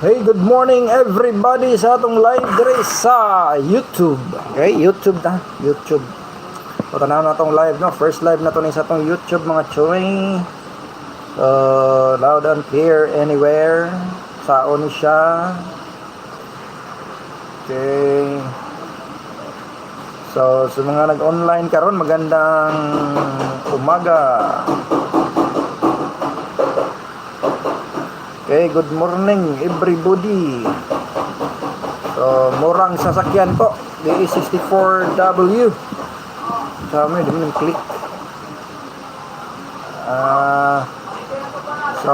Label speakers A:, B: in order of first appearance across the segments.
A: Hey, good morning everybody sa atong live dire sa YouTube. Okay, YouTube na, YouTube. So, tanaw na tong live, no? First live na to ni sa atong YouTube, mga choy. So, loud and clear anywhere. Saon siya. Okay. So, sa mga nag-online karon magandang umaga. Okay, good morning everybody. So, murang sasakyan po. DE64W. Sa amin, di mo nang click. Ah, so,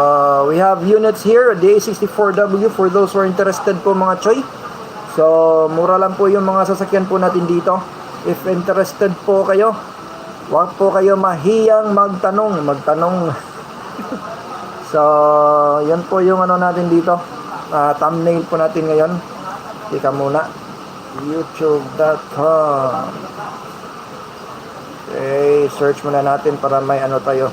A: we have units here, DE64W for those who are interested po mga choy. So, mura lang po yung mga sasakyan po natin dito. If interested po kayo, huwag po kayo mahiyang magtanong. Magtanong. So, yan po yung ano natin dito. Ah, thumbnail po natin ngayon. Tika muna. youtube.com Okay, search muna natin para may ano tayo.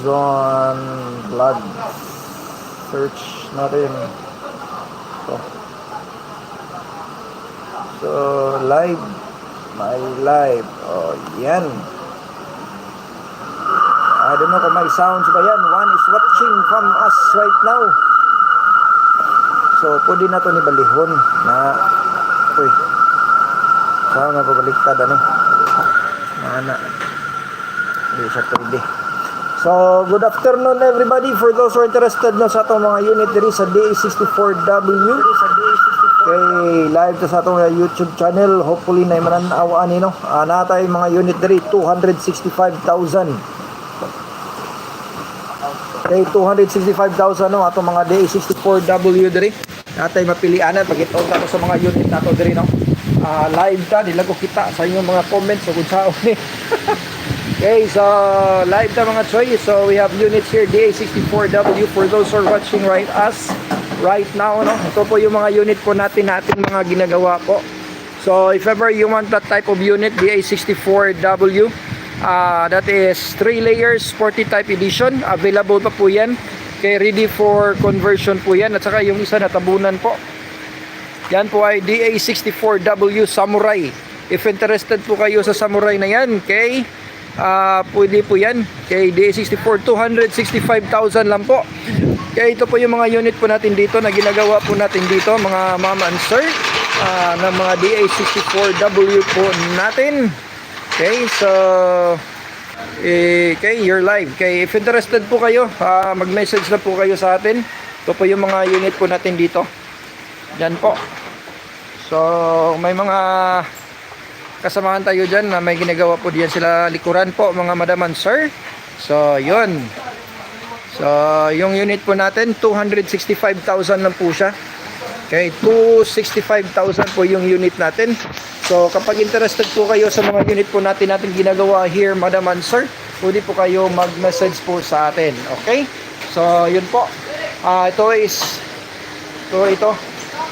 A: Zone vlog. Search natin. So, so live. My live. Oh, yan. I don't know kung may sounds ba yan. One is watching from us right now. So, pwede na to ni Balihon na uy, saan nga pabaliktad ano? Mana. Hindi siya pwede. So, good afternoon everybody for those who are interested no, sa itong mga unit diri sa DA64W. Okay, live to sa itong YouTube channel. Hopefully na mananawa ni no. Uh, natay mga unit diri 265,000. Kay 265,000 no ato mga DA64W diri. Natay mapilianan pag ito na sa mga unit nato diri no? Ah, live ta dila ko kita sa inyong mga comments so saon ni okay so live ta mga choy so we have units here DA64W for those who are watching right us right now no? Ito po yung mga unit po natin natin mga ginagawa po. So if ever you want that type of unit DA64W Ah, that is 3 layers 40 type edition. Available pa po 'yan. Kay ready for conversion po 'yan at saka yung isa natabunan po. Yan po ay DA64W Samurai. If interested po kayo sa Samurai na 'yan, kay ah pwede po 'yan. Kay DA64 265,000 lang po. Kaya ito po yung mga unit po natin dito na ginagawa po natin dito, mga mama and sir, ah, ng mga DA64W po natin. Okay, so eh, okay, you're live. Okay, if interested po kayo, ah, mag-message na po kayo sa atin. Ito po yung mga unit po natin dito. Yan po. So, may mga kasamahan tayo dyan na may ginagawa po diyan sila likuran po, mga madam and sir. So, yun. So, yung unit po natin, 265,000 lang po siya. Okay, 265,000 po yung unit natin. So, kapag interested po kayo sa mga unit po natin natin ginagawa here, Madam and pwede po kayo mag-message po sa atin. Okay? So, yun po. Ah, ito is ito ito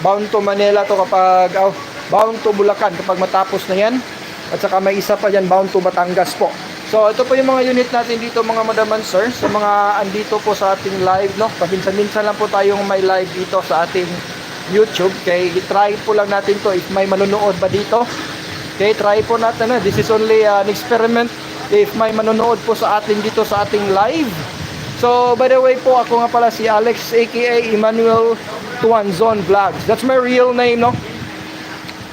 A: bound to Manila to kapag oh, bound to Bulacan kapag matapos na yan. At saka may isa pa diyan bound to Batangas po. So, ito po yung mga unit natin dito mga Madam and Sir. Sa mga andito po sa ating live, no? Paminsan-minsan lang po tayong may live dito sa ating YouTube. Okay, try po lang natin to if may manonood ba dito. Okay, try po natin na. This is only uh, an experiment if may manonood po sa atin dito sa ating live. So, by the way po, ako nga pala si Alex aka Emmanuel Tuanzon Vlogs. That's my real name, no?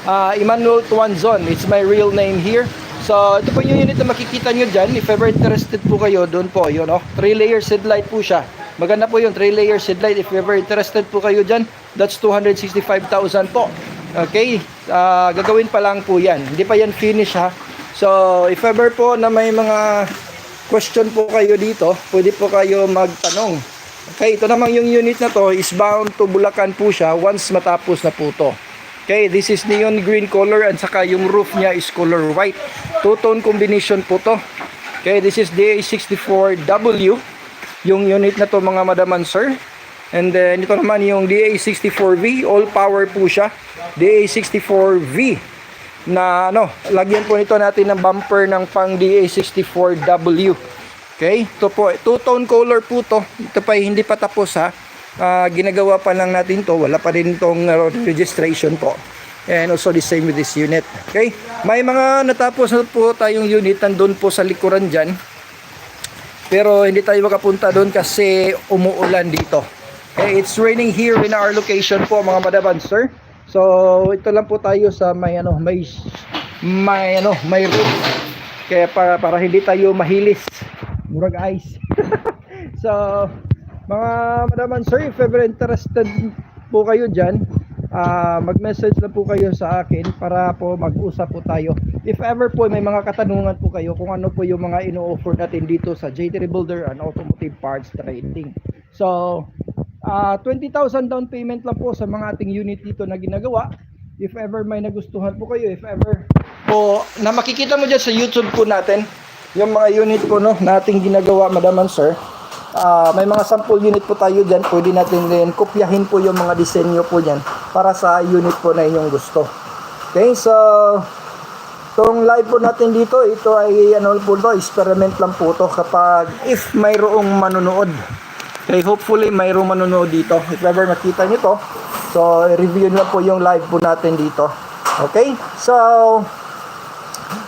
A: Uh, Emmanuel Tuanzon. It's my real name here. So, ito po yung unit na makikita nyo dyan. If ever interested po kayo, doon po, yun, no? 3 layers headlight po siya. Maganda po yung 3 layers headlight. If ever interested po kayo dyan, that's 265,000 po. Okay? Ah, gagawin pa lang po yan. Hindi pa yan finish ha. So, if ever po na may mga question po kayo dito, pwede po kayo magtanong. Okay, ito namang yung unit na to is bound to Bulacan po siya once matapos na po to. Okay, this is neon green color and saka yung roof niya is color white. Two-tone combination po to. Okay, this is DA64W. Yung unit na to mga madam and sir. And then ito naman yung DA64V, all power po siya. DA64V na ano, lagyan po nito natin ng bumper ng pang DA64W. Okay? Ito po, two-tone color po to. Ito pa hindi pa tapos ha. Ah, ginagawa pa lang natin to. Wala pa rin tong uh, registration po. And also the same with this unit. Okay? May mga natapos na po tayong unit nandun po sa likuran dyan. Pero hindi tayo makapunta doon kasi umuulan dito. Okay, it's raining here in our location po mga madaban sir. So ito lang po tayo sa may ano may may ano may roof. Kaya para para hindi tayo mahilis. Murag ice. so mga madaban sir, if ever interested po kayo diyan, ah mag-message lang po kayo sa akin para po mag-usap po tayo. If ever po may mga katanungan po kayo kung ano po yung mga ino-offer natin dito sa JT Builder and Automotive Parts Trading. So, ah 20,000 down payment lang po sa mga ating unit dito na ginagawa. If ever may nagustuhan po kayo, if ever po na makikita mo dyan sa YouTube po natin, yung mga unit po no, nating ginagawa, Madam and Sir. Ah, may mga sample unit po tayo dyan. Pwede natin din kopyahin po yung mga disenyo po dyan para sa unit po na inyong gusto. Okay, so Itong live po natin dito, ito ay ano po to, experiment lang po to kapag if mayroong manonood. Okay, hopefully mayroong manonood dito. If ever makita nyo to, so review nyo po yung live po natin dito. Okay, so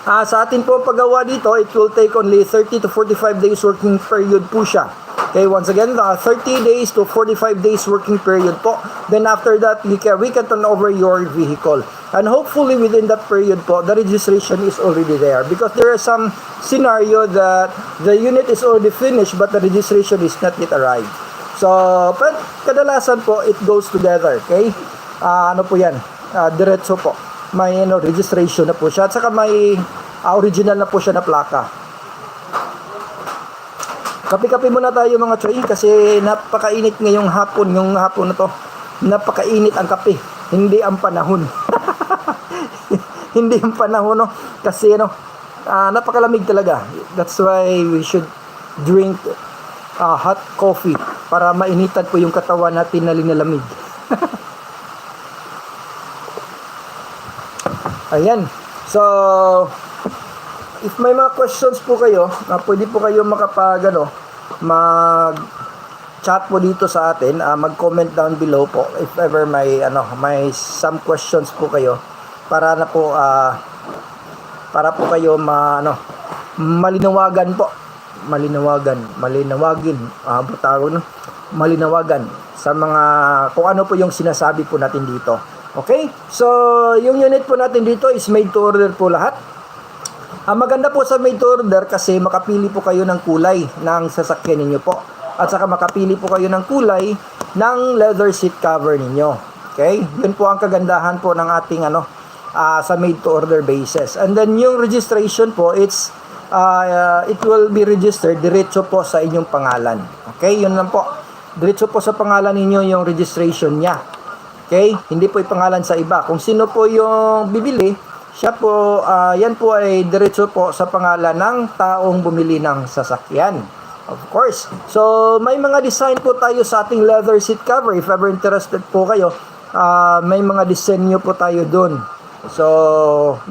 A: Ah, sa atin po paggawa dito, it will take only 30 to 45 days working period po siya. Okay, once again, uh, 30 days to 45 days working period po. Then after that, we can, we can turn over your vehicle. And hopefully within that period po, the registration is already there. Because there is some scenario that the unit is already finished but the registration is not yet arrived. So, but kadalasan po, it goes together. Okay? Ah, ano po yan? Ah, diretso po. May ano, registration na po siya. At saka may ah, original na po siya na plaka. Kape-kape muna tayo mga choy kasi napakainit ngayong hapon, yung hapon na to. Napakainit ang kape, hindi ang panahon. hindi ang panahon no kasi no ah, napakalamig talaga. That's why we should drink ah, hot coffee para mainitan po yung katawan natin na linalamig. Ayan. So, if may mga questions po kayo, na pwede po kayo makapag ano, mag chat po dito sa atin, ah, mag-comment down below po if ever may ano, may some questions po kayo para na po ah, para po kayo ma ano, malinawagan po. Malinawagan, malinawagin, ah, butawag no? malinawagan sa mga kung ano po yung sinasabi po natin dito. Okay? So, yung unit po natin dito is made to order po lahat. Ang maganda po sa made to order kasi makapili po kayo ng kulay ng sasakyan ninyo po. At saka makapili po kayo ng kulay ng leather seat cover ninyo. Okay? Yun po ang kagandahan po ng ating ano ah, sa made to order basis. And then yung registration po, it's ah, it will be registered diretso po sa inyong pangalan. Okay? Yun lang po. Diretso po sa pangalan ninyo yung registration niya. Okay? Hindi po ipangalan sa iba. Kung sino po yung bibili, siya po, ah, yan po ay diretso po sa pangalan ng taong bumili ng sasakyan. Of course. So, may mga design po tayo sa ating leather seat cover. If ever interested po kayo, ah, may mga disenyo po tayo doon. So,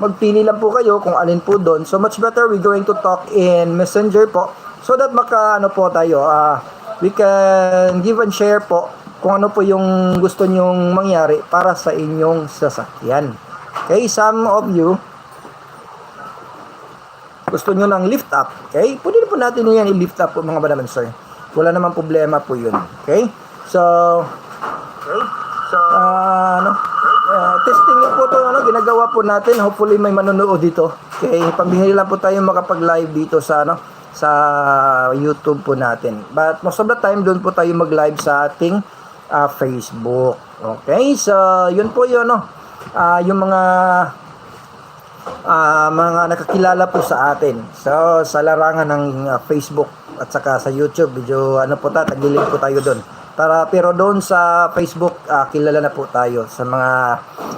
A: magpili lang po kayo kung alin po doon. So, much better we're going to talk in messenger po so that maka ano po tayo, ah, we can give and share po kung ano po yung gusto nyong mangyari para sa inyong sasakyan. Okay, some of you gusto nyo ng lift up, okay? Pwede po natin yan i-lift up po mga banaman sir. Wala namang problema po yun, okay? So, okay, so, ah, ano, ah, testing po to ano, ginagawa po natin. Hopefully may manonood dito. Okay, pambihira lang po tayo makapag-live dito sa ano, sa YouTube po natin. But most of the time doon po tayo mag-live sa ating ah, Facebook. Okay, so yun po yun no. Ah, yung mga ah, mga nakakilala po sa atin. So sa larangan ng ah, Facebook at saka sa YouTube, medyo ano po ta, tagilid po tayo doon. Para pero doon sa Facebook, ah, kilala na po tayo sa mga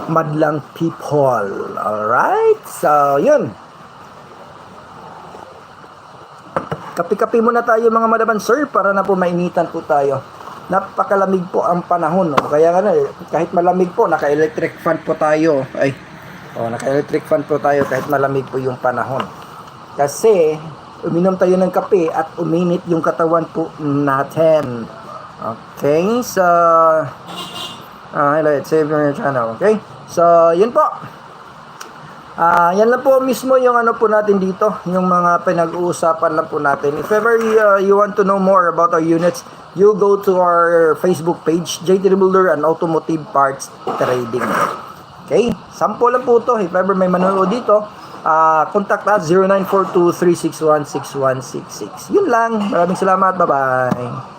A: madlang people. Alright? So, yun. Kapi-kapi muna tayo mga madaban sir para na po mainitan po tayo. Napakalamig po ang panahon. No? Kaya nga eh, kahit malamig po, naka-electric fan po tayo. Ay, oh, naka-electric fan po tayo kahit malamig po yung panahon. Kasi, uminom tayo ng kape at uminit yung katawan po natin. Okay, so uh, highlight, save your channel, okay? So, yun po. Ah, yan lang po mismo yung ano po natin dito, yung mga pinag-uusapan lang po natin. If ever uh, you want to know more about our units, you go to our Facebook page, JT Builder and Automotive Parts Trading. Okay? Sample lang po to. If ever may manonood dito, ah, contact us 0942-361-6166. Yun lang. Maraming salamat. Bye-bye.